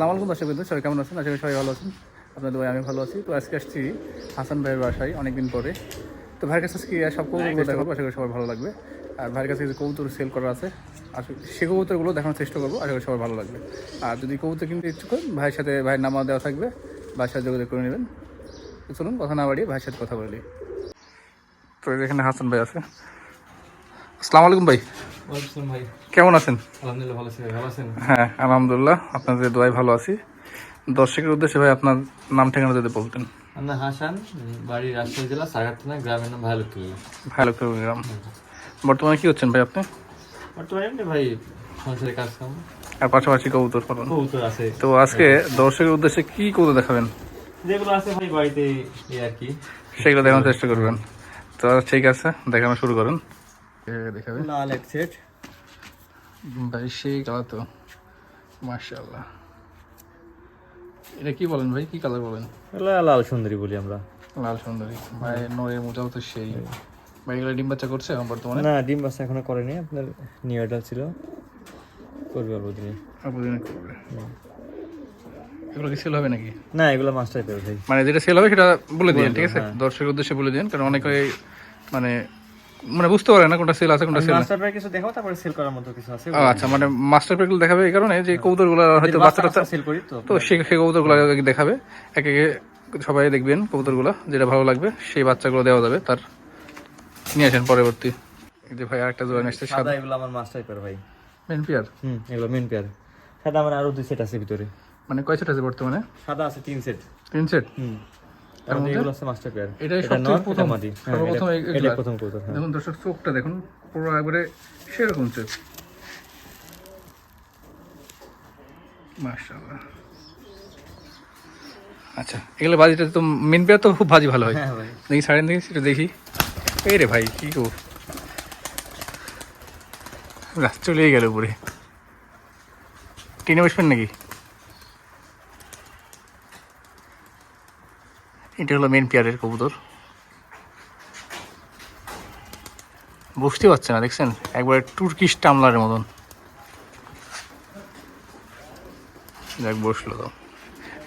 আসসালামু আলাইকুম দর্শক বিন্দু সবাই কেমন আছেন? আশা করি সবাই ভালো আছেন। আপনাদের ভাই আমি ভালো আছি। তো আজকে আসছি হাসান ভাইয়ের বাসায় অনেকদিন পরে। তো ভাইয়ের কাছে আজকে সব কবুতরগুলো দেখাবো আশা করি সবাই ভালো লাগবে। আর ভাইয়ের কাছে কিছু কবুতর সেল করা আছে। আর সে কবুতরগুলো দেখানোর চেষ্টা করব আশা করি সবাই ভালো লাগবে। আর যদি কবুতর কিনতে ইচ্ছুক ভাইয়ের সাথে ভাইয়ের নামা দেওয়া থাকবে। ভাইয়ের সাথে যোগাযোগ করে নেবেন। তো চলুন কথা না বাড়িয়ে ভাইয়ের সাথে কথা বলি। তো এখানে হাসান ভাই আছে। আসসালামু আলাইকুম ভাই। কেমন আছেন? হ্যাঁ আলহামদুলিল্লাহ। আপনাদের দোয়াই ভালো আছি। দর্শকের উদ্দেশ্যে ভাই আপনার নাম ঠিকানা যদি বলতেন। আমরা হাসান বাড়ি রাজশাহী জেলা সাগার থানা গ্রামের নাম ভালুকি ভালো গ্রাম। বর্তমানে কি হচ্ছেন ভাই আপনি? বর্তমানে ভাই সংসারে কাজ কাম আর পাশাপাশি কবুতর পালন। কবুতর আছে। তো আজকে দর্শকের উদ্দেশ্যে কি কবুতর দেখাবেন? যেগুলো আছে ভাই বাড়িতে আর কি। সেগুলো দেখানোর চেষ্টা করবেন। তো ঠিক আছে দেখানো শুরু করেন। দেখাবেন লাল এক সেট ভাই সেই কালার তো। মার্শাল্লাহ এটা কি বলেন ভাই? কি কালার বলেন? লাল সুন্দরী বলি আমরা। লাল সুন্দরী। ভাই নয়ের মোজাও তো সেই। ভাই এগুলো ডিম বাচ্চা করছে এখন বর্তমানে? না ডিম বাচ্চা এখনও করেনি। আপনার নিউ অর্ডার ছিল। করবে অল্প দিনে। করবে। এগুলো কি সেল হবে নাকি? না এগুলো মাস্টার ভাই। মানে যেটা সেল হবে সেটা বলে দিন ঠিক আছে? দর্শকের উদ্দেশ্যে বলে দিন কারণ অনেকে মানে মানে বুঝতে পারে না কোনটা সেল আছে কোনটা সেল মাস্টার পেয়ে কিছু দেখাও তারপরে সেল করার মতো কিছু আছে আচ্ছা মানে মাস্টার পেগুলো দেখাবে এই কারণে যে কবুতরগুলো হয়তো বাচ্চা টাচ্চা সেল করি তো। তো সে সেই কবুতরগুলো দেখাবে। এক একে সবাই দেখবেন কবুতরগুলো যেটা ভালো লাগবে সেই বাচ্চাগুলো দেওয়া যাবে তার নিয়ে আসেন পরবর্তী। এই যে ভাই আরেকটা জোড়া নিয়ে সাদা এগুলো আমার মাস্টার পেয়ার ভাই। মেন পিয়ার হুম এগুলো মেন পেয়ার সাদা আমার আরও দুই সেট আছে ভিতরে। মানে কয় সেট আছে বর্তমানে? সাদা আছে তিন সেট তিন সেট হুম। এগুলো আছে মাস্টার পেয়ার এটা সবথেকে নর প্রথম এটা মাদি হ্যাঁ। প্রথম হ্যাঁ। দেখুন দর্শক চোখটা দেখুন পুরো একবারে সেরকম চোখ। মাশাআল্লাহ। আচ্ছা এগুলো বাজিটা তো মেন পেয়ার তো খুব ভাজি ভালো হয়। হ্যাঁ দেখি সাড়ে দেখি সেটা দেখি। এই রে ভাই কি রাত চলেই গেল উপরে। টিনে বসবেন নাকি? এটা হলো মেন পেয়ারের কবুতর। বুঝতে পারছে না, দেখছেন? একবারে তুর্কিশ টামলারের মতন। বসল তো।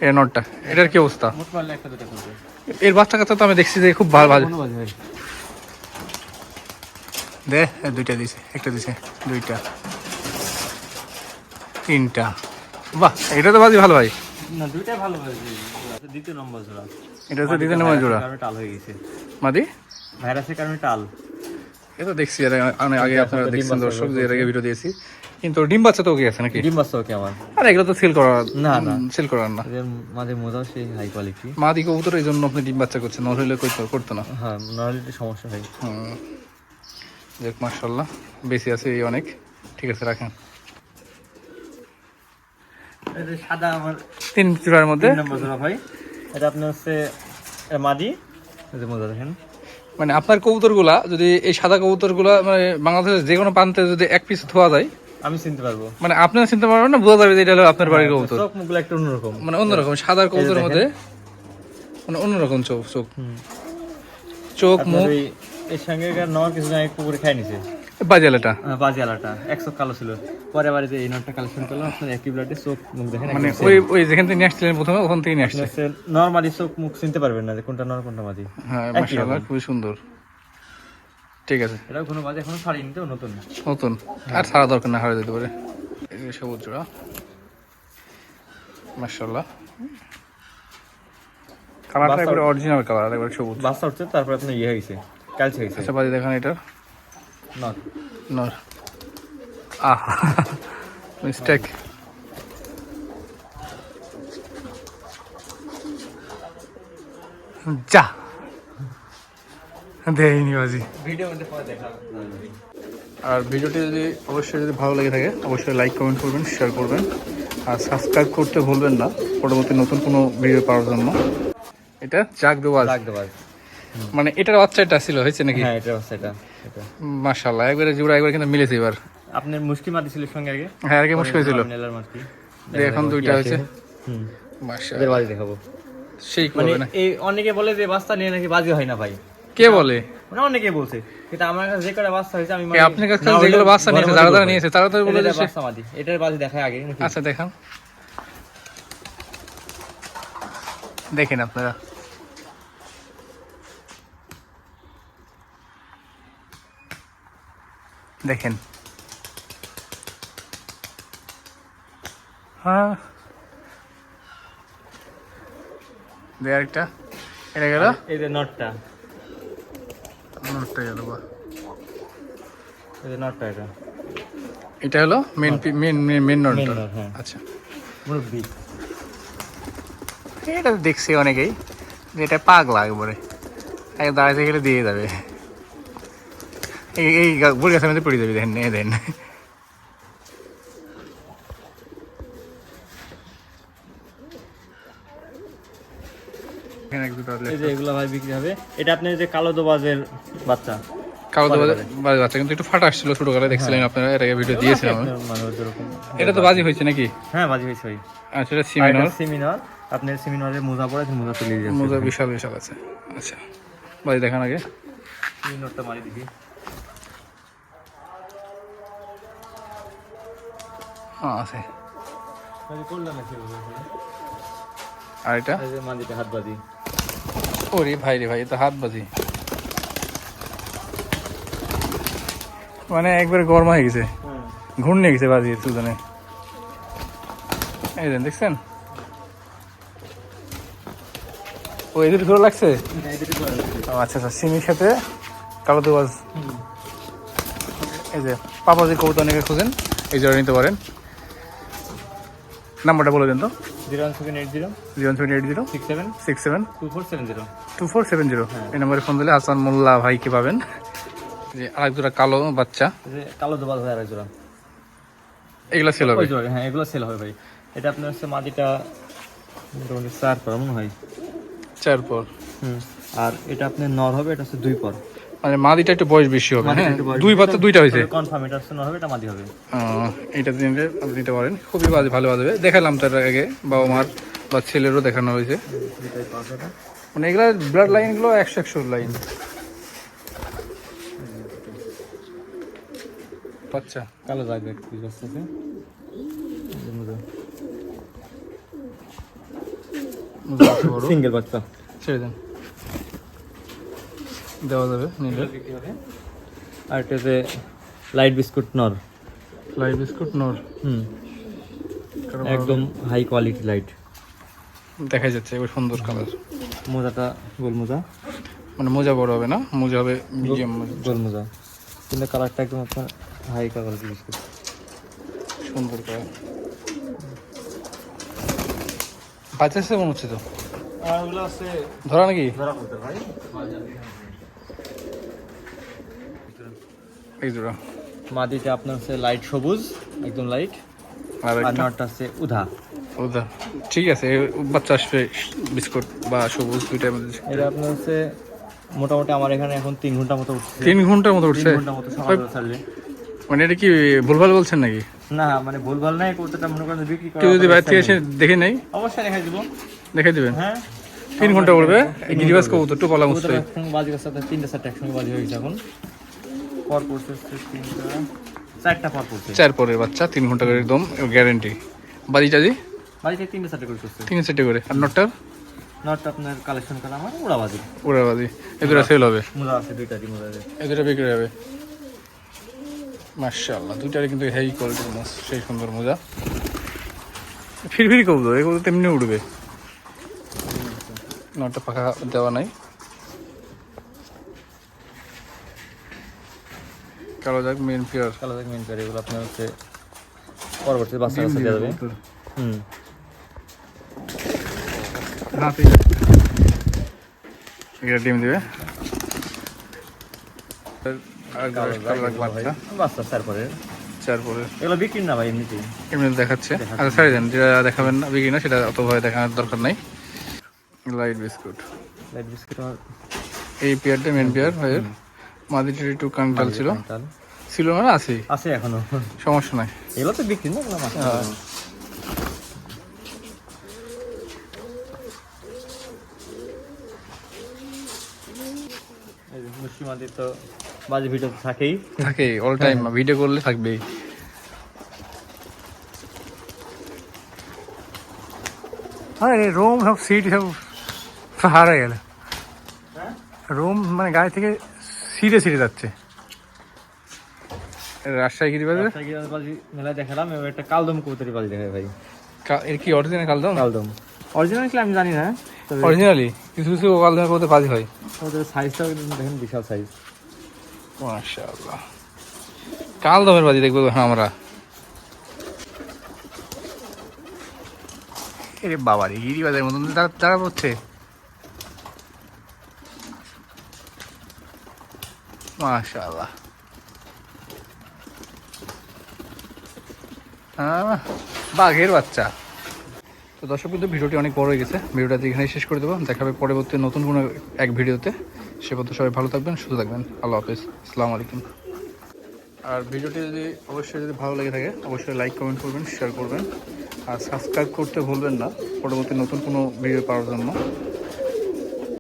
এটা নটটা, এটার কি অবস্থা? এর বাচ্চা কাচ্চা তো আমি দেখছি যে খুব ভালো ভালো। ভাই দে দুইটা দিছে, একটা দিছে, দুইটা। তিনটা। বাহ, এটা তো বাজি ভালো ভাই। না, দুইটাই ভালো হয়েছে দ্বিতীয় নম্বর এটা হচ্ছে দ্বিতীয় নম্বর জোড়া। টাল হয়ে গেছে। মাদি? ভাইরাসের কারণে টাল। এটা দেখছি এর আগে- আপনারা দেখছেন দর্শক যে এর আগে ভিডিও দিয়েছি। কিন্তু ডিম বাচ্চা তো ওকে আছে নাকি? ডিম বাচ্চা ওকে আমার। আর এগুলো তো সেল করার না, না। সেল করার না। মাঝে মোজাও সেই হাই কোয়ালিটি মাদি কবুতর এই জন্য আপনি ডিম বাচ্চা করছেন। নইলে করতো করতো না। হ্যাঁ নর্মালি সমস্যা হয়। হুম। দেখ মার্শাল্লাহ বেশি আছে এই অনেক। ঠিক আছে রাখেন। এই সাদা আমার তিন চূড়ার মধ্যে? তিন নম্বর জোড়া ভাই। এটা আপনার হচ্ছে মাদি। যে মোজা দেখেন। মানে আপনার কবুতরগুলা যদি এই সাদা কবুতরগুলা মানে বাংলাদেশের যে কোনো প্রান্তে যদি এক পিস ধোয়া যায় আমি চিনতে পারব। মানে আপনারা চিনতে পারবেন না বোঝা যাবে যে এটা হলো আপনার বাড়ির কবুতর। চোখ মুখগুলো একটু অন্যরকম। মানে অন্যরকম সাদার কবুতরের মধ্যে। মানে অন্যরকম চোখ চোখ। চোখ মুখ। এর সঙ্গে নর কিছু আগে পুকুরে খাই নিছে। বাজালাটা বাজি আলাটা একশো কালো ছিল। পরে বাড়িতে এই নটটা কালেকশন করলাম আপনার একই ব্লাডে চোখ মুখ দেখেন মানে ওই ওই যেখান থেকে নিয়ে আসছিলেন প্রথমে ওখান থেকে নিয়ে আসছে। নর্মালি চোখ মুখ চিনতে পারবেন না যে কোনটা নর কোনটা মাদি হ্যাঁ মাশাআল্লাহ। খুবই সুন্দর। ঠিক আছে। এটা কোনো মাঝে এখনও ছাড়িনি তো নতুন? নতুন। আর সারা দরকার না হারা যেতে পারে। এই যে সবুজ জোড়া। মাশাআল্লাহ। কালারটা একবারে অরিজিনাল কালার একবারে সবুজ। বাচ্চা উঠছে তারপরে আপনার ইয়ে হয়েছে কালচে হয়েছে। আচ্ছা বাজি দেখান এটা। নর নর আহ মিস্টেক যা। দেয়নি বাজি। আর ভিডিওটি যদি অবশ্যই যদি ভালো লেগে থাকে অবশ্যই লাইক কমেন্ট করবেন শেয়ার করবেন। আর সাবস্ক্রাইব করতে ভুলবেন না পরবর্তী নতুন কোনো ভিডিও পাওয়ার জন্য। এটা চাক দেওয়াজ রাখ দেওয়া মানে এটার বাচ্চাটা ছিল হয়েছে নাকি? হ্যাঁ এটা হচ্ছে এটা এটা মাশাল্লাহ একবারে জোড়া একবার কিন্তু মিলেছে এবার। আপনার মুশকি মাদি ছিল সঙ্গে আগে? হ্যাঁ আগে ছিল। মুশকি দিয়ে এখন দুইটা হয়েছে। হুম। মাশাল্লাহ এদের বাজি দেখাবো। সেই মানে করবে না। এই অনেকে বলে যে বাচ্চা নিয়ে নাকি বাজি হয় না ভাই। কে বলে? মানে অনেকে বলছে কিন্তু আমার কাছে যে কটা বাচ্চা হয়েছে আমি এ, আপনার কাছে যেগুলো বাচ্চা নিয়েছে যারা যারা নিয়েছে তারা তো বলে যে বাচ্চা মাদি এটার বাজি দেখায় আগে আচ্ছা দেখান। দেখেন আপনারা। দেখেন। হ্যাঁ। দে আরেকটা এটা গেল? এই যে নটটা। নোটটা গেল বা এই যে নটটা এটা। এটা হলো main main main node Main node, হ্যাঁ। আচ্ছা। মুরব্বি। এটা দেখছি অনেকেই যে এটা পাগলা একবারে। এক দাঁড়াতে গেলে দিয়ে যাবে। এই এই গা- বুড়ি গাছের মধ্যে পড়ে যাবে দেখেন এ দেন এখানে এক দুটো এই যে এগুলো ভাই বিক্রি হবে। এটা আপনি যে কালো দোবাজের বাচ্চা। কালো তো বাচ্চা কিন্তু একটু ফাটা আসছিল ছোট দেখছিলেন আপনারা এর আগে ভিডিও দিয়েছিলাম আপনার এটা তো বাজি হয়েছে নাকি? হ্যাঁ বাজি হয়েছে ভাই। আচ্ছা এটা সিমিনর। সিমিনার। আপনার সিমিনারে মোজা পড়ে মোজা চলে যাচ্ছে মোজা বিশাল বিশাল আছে। আচ্ছা বাজি দেখান আগে। সিমিনারটা মারি দেখি। আছে। নাকি ওগুলো? আর এটা? হাত বাজি। ওরে ভাই রে ভাই এটা হাত বাজি। মানে একবারে গরম হয়ে গেছে। ঘূর্ণে গেছে বাজি দুজনে। এই দেন দেখছেন? ও এদের ভালো লাগছে? আচ্ছা আচ্ছা সিমির সাথে কালো দুবাজ। এই যে পাপাজি কবুতর অনেকে খুঁজেন। এই জন্য নিতে পারেন। নাম্বারটা বলে দেন তো। Zero one seven eight zero. Zero seven eight zero. Six seven. Six seven. Two four seven zero. Two four seven zero. এই নম্বরে ফোন দিলে হাসান মোল্লা ভাইকে পাবেন? যে আরেক দুটা কালো বাচ্চা। যে কালো দোবাজ হয় আর এক জোড়া এগুলা সেল হবে। হ্যাঁ এগুলো সেল হবে ভাই। এটা আপনার হচ্ছে মাদিটা মোটামুটি চার পর মনে হয়। চার পর। হুম। আর এটা আপনার নর হবে এটা হচ্ছে দুই পর। মানে মাদিটা একটু বয়স বেশি হবে হ্যাঁ? দুই পাতা দুইটা হয়েছে। কনফার্ম এটা হচ্ছে হবে এটা মাদি হবে। এইটা দিনে আপনি নিতে পারেন। খুবই বাজে ভালো বাজবে দেখালাম তার আগে বাবা মার বা ছেলেরও দেখানো হয়েছে। মানে এগুলা ব্লাড লাইনগুলো একশো একশো লাইন বাচ্চা। কালো জায়গা একটু আছে। সিঙ্গেল বাচ্চা। ছেড়ে দেন। দেওয়া যাবে নিলে। আর এটা যে লাইট বিস্কুট নর। লাইভ বিস্কুট নোর। হুম। একদম হাই কোয়ালিটি লাইট দেখা যাচ্ছে এবার সুন্দর কালার মোজাটা গোল মোজা। মানে মোজা বড় হবে না? মোজা হবে মিডিয়াম গোল মোজা। কিন্তু কালারটা একদম আপনার হাই কোয়ালিটি বিস্কুট। সুন্দর কালার বাচ্চা সে মনে হচ্ছে তো? ধরা নাকি? ধরা ভাই জোড়া মাদিটা আপনার হচ্ছে লাইট সবুজ একদম লাইট আর নটটা হচ্ছে উধা। ওদা ঠিক আছে বাচ্চা আসবে বিস্কুট বা সবুজ দুইটার মধ্যে। এটা আপনার হচ্ছে মোটামুটি আমার এখানে এখন তিন ঘণ্টা মতো উঠছে। তিন ঘণ্টার মতো উঠছে? মানে এটা কি ভুলভাল বলছেন নাকি? না মানে ভুলভাল নাই কৌতাটা মনে করেন বিক্রি করা কেউ যদি বাইরে থেকে এসে দেখে নেই অবশ্যই দেখাই দিব। দেখে দিবেন? হ্যাঁ। তিন ঘণ্টা উঠবে? গিরিবাস কবুতর টু মুস্তাই একসঙ্গে বাজির সাথে তিনটা চারটা একসঙ্গে বাজি হয়ে গেছে এখন। পর পড়ছে তিনটা। চারটা পর পড়ছে চার পরের বাচ্চা তিন ঘণ্টা করে একদম গ্যারেন্টি তিনটা চারটা করে করছে তিন সেটে করে। আর নটটার? নটটা আপনার কালেকশন করা আমার ওরা বাজি ওরা বাজি এ দুটা সেল হবে। মোজা আছে দুইটা দি মোজা আছে বিক্রি হবে। মার্শাল্লাহ দুইটারে কিন্তু কোয়ালিটির মাছ সেই সুন্দর মোজা ফিরফিরি কবুতর এগুলো তেমনি উঠবে নটটা পাখা দেওয়া নাই। কালো যাক মেন পিয়ার কালো মেন করে এগুলো আপনার হচ্ছে পরবর্তী বাচ্চা কাছে দেওয়া যাবে হুম। হাতে এটা ডিম দিবে। বাচ্চা। তারপরে পরে এগুলো বিক্রি না ভাই এমনিতেই। এমনি দেখাচ্ছে। আচ্ছা ছাড়ি দেন যেটা দেখাবেন না বিক্রি না সেটা অত ভয় দেখানোর দরকার নাই। লাইট বিস্কুট লাইট বিস্কুট এই পেয়ারটা মেন পেয়ার ভাইয়ের। মাদিটার একটু কাঙ্কাল ছিল। ছিল মানে আছে। আছে এখনও। সমস্যা নাই। এগুলো তো বিক্রি না হ্যাঁ। এই যে মুসলিম মাদির তো বাজে ভিডিও থাকেই। থাকে অল টাইম ভিডিও করলে থাকবেই হ্যাঁ রোম সব সিট সব হার হয়ে গেল। রুম মানে গাড়ি থেকে সিটে সিটে যাচ্ছে। রাজশাহী গিরি বাজার? বাজি মেলায় দেখালাম এবার একটা কালদম কবুতরি বাজি দেখায় ভাই। এর কি অরিজিনাল কালদম? কালদম। অরিজিনাল কি আমি জানি না অরিজিনালি কিছু কিছু কালদমের মধ্যে বাজি হয়। ওদের সাইজটাও দেখেন বিশাল সাইজ মাশাআল্লাহ। কালদমের বাজি দেখব হ্যাঁ আমরা। এরে বাবা রে গিরি বাজারের মতন তারা দাঁড়া পড়ছে মাশাআল্লাহ আহ, বাঘের বাচ্চা। তো দর্শক কিন্তু ভিডিওটি অনেক বড় হয়ে গেছে। ভিডিওটা এখানেই শেষ করে দেবো। দেখাবে পরবর্তী নতুন কোনো এক ভিডিওতে। সে পর্যন্ত সবাই ভালো থাকবেন সুস্থ থাকবেন। আল্লাহ হাফেজ। আসসালামু আলাইকুম। আর ভিডিওটি যদি অবশ্যই যদি ভালো লেগে থাকে অবশ্যই লাইক কমেন্ট করবেন শেয়ার করবেন। আর সাবস্ক্রাইব করতে ভুলবেন না পরবর্তী নতুন কোনো ভিডিও পাওয়ার জন্য।